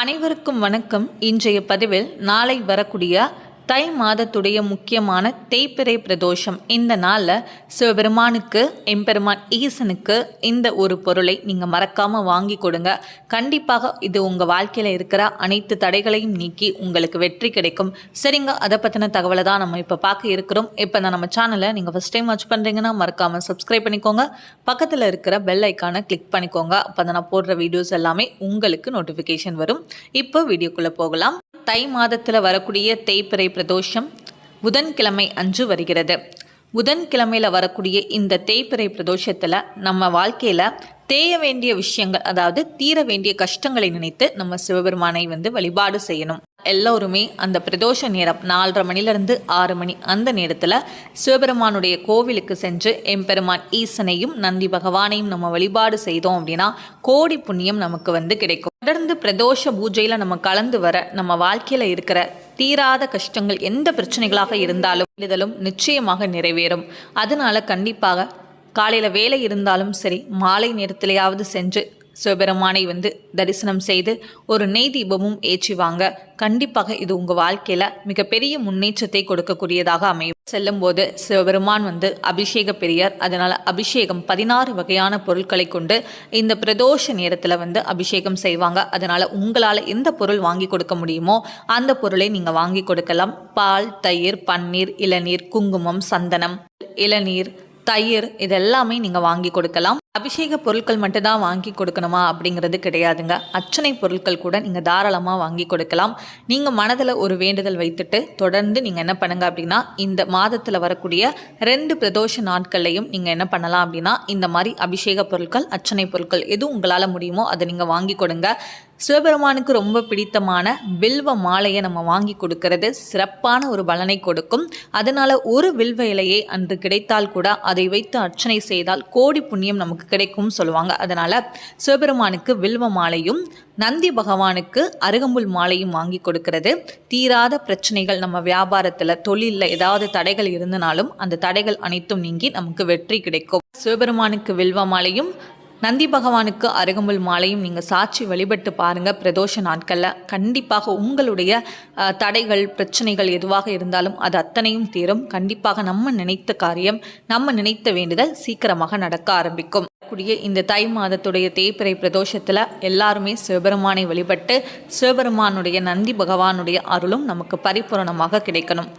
அனைவருக்கும் வணக்கம். இன்றைய பதிவில் நாளை வரக்கூடிய தை மாதத்துடைய முக்கியமான தேய்பிறை பிரதோஷம் இந்த நாளில் சிவபெருமானுக்கு எம்பெருமான் ஈசனுக்கு இந்த ஒரு பொருளை நீங்கள் மறக்காமல் வாங்கி கொடுங்க. கண்டிப்பாக இது உங்கள் வாழ்க்கையில் இருக்கிற அனைத்து தடைகளையும் நீக்கி உங்களுக்கு வெற்றி கிடைக்கும். சரிங்க அதை பற்றின தகவலை தான் நம்ம இப்போ பார்க்க இருக்கிறோம். இப்போ தான் நம்ம சேனலை நீங்கள் ஃபஸ்ட் டைம் வாட்ச் பண்ணுறீங்கன்னா மறக்காமல் சப்ஸ்கிரைப் பண்ணிக்கோங்க. பக்கத்தில் இருக்கிற பெல் ஐக்கானை கிளிக் பண்ணிக்கோங்க. அப்போ தான் நான் போடுற வீடியோஸ் எல்லாமே உங்களுக்கு நோட்டிஃபிகேஷன் வரும். இப்போ வீடியோக்குள்ளே போகலாம். தை மாதத்தில் வரக்கூடிய தேய்பிறை பிரதோஷம் புதன்கிழமை அன்று வருகிறது. புதன்கிழமையில் வரக்கூடிய இந்த தேய்பிறை பிரதோஷத்தில் நம்ம வாழ்க்கையில் தேய வேண்டிய விஷயங்கள் அதாவது தீர வேண்டிய கஷ்டங்களை நினைத்து நம்ம சிவபெருமானை வந்து வழிபாடு செய்யணும். எல்லோருமே அந்த பிரதோஷ நேரம் நாலரை மணிலிருந்து ஆறு மணி அந்த நேரத்தில் சிவபெருமானுடைய கோவிலுக்கு சென்று எம்பெருமான் ஈசனையும் நந்தி பகவானையும் நம்ம வழிபாடு செய்தோம் அப்படின்னா கோடி புண்ணியம் நமக்கு வந்து கிடைக்கும். தொடர்ந்து பிரதோஷ பூஜையில் நம்ம கலந்து வர நம்ம வாழ்க்கையில் இருக்கிற தீராத கஷ்டங்கள் எந்த பிரச்சனைகளாக இருந்தாலும் எழுதலும் நிச்சயமாக நிறைவேறும். அதனால கண்டிப்பாக காலையில் வேலை இருந்தாலும் சரி மாலை நேரத்திலேயாவது சென்று சிவபெருமானை வந்து தரிசனம் செய்து ஒரு நெய் தீபமும் ஏற்றி வாங்க கண்டிப்பாக இது உங்கள் வாழ்க்கையில் மிகப்பெரிய முன்னேற்றத்தை கொடுக்கக்கூடியதாக அமையும். செல்லும்போது சிவபெருமான் வந்து அபிஷேக பெரியார். அதனால் அபிஷேகம் பதினாறு வகையான பொருட்களை கொண்டு இந்த பிரதோஷ நேரத்தில் வந்து அபிஷேகம் செய்வாங்க. அதனால் உங்களால் எந்த பொருள் வாங்கி கொடுக்க முடியுமோ அந்த பொருளை நீங்கள் வாங்கி கொடுக்கலாம். பால் தயிர் பன்னீர் இளநீர் குங்குமம் சந்தனம் இளநீர் தயிர் இதெல்லாமே நீங்கள் வாங்கி கொடுக்கலாம். அபிஷேக பொருட்கள் மட்டும்தான் வாங்கி கொடுக்கணுமா அப்படிங்கிறது கிடையாதுங்க. அர்ச்சனை பொருட்கள் கூட நீங்கள் தாராளமாக வாங்கி கொடுக்கலாம். நீங்கள் மனதில் ஒரு வேண்டுதல் வைத்துட்டு தொடர்ந்து நீங்கள் என்ன பண்ணுங்க அப்படின்னா இந்த மாதத்தில் வரக்கூடிய ரெண்டு பிரதோஷ நாட்கள்லையும் நீங்கள் என்ன பண்ணலாம் அப்படின்னா இந்த மாதிரி அபிஷேக பொருட்கள் அர்ச்சனை பொருட்கள் எது உங்களால் முடியுமோ அதை நீங்கள் வாங்கி கொடுங்க. சிவபெருமானுக்கு ரொம்ப பிடித்தமான வில்வ மாலையை நம்ம வாங்கி கொடுக்கறது சிறப்பான ஒரு பலனை கொடுக்கும். அதனால் ஒரு வில்வ இலையை அன்று கிடைத்தால் கூட அதை வைத்து அர்ச்சனை செய்தால் கோடி புண்ணியம் நமக்கு கிடைக்கும் சொல்லுவாங்க. அதனால் சிவபெருமானுக்கு வில்வ மாலையும் நந்தி பகவானுக்கு அருகம்புல் மாலையும் வாங்கி கொடுக்கறது. தீராத பிரச்சனைகள் நம்ம வியாபாரத்தில் தொழிலில் ஏதாவது தடைகள் இருந்தனாலும் அந்த தடைகள் அனைத்தும் நீங்கி நமக்கு வெற்றி கிடைக்கும். சிவபெருமானுக்கு வில்வ மாலையும் நந்தி பகவானுக்கு அருகம்புல் மாலையும் நீங்கள் சாட்சி வழிபட்டு பாருங்கள் பிரதோஷ நாட்களில் கண்டிப்பாக உங்களுடைய தடைகள் பிரச்சனைகள் எதுவாக இருந்தாலும் அது அத்தனையும் தீரும். கண்டிப்பாக நம்ம நினைத்த காரியம் நம்ம நினைத்த வேண்டுதல் சீக்கிரமாக நடக்க ஆரம்பிக்கும். கூடிய இந்த தை மாதத்துடைய தேய்பிறை பிரதோஷத்தில் எல்லாருமே சிவபெருமானை வழிபட்டு சிவபெருமானுடைய நந்தி பகவானுடைய அருளும் நமக்கு பரிபூரணமாக கிடைக்கணும்.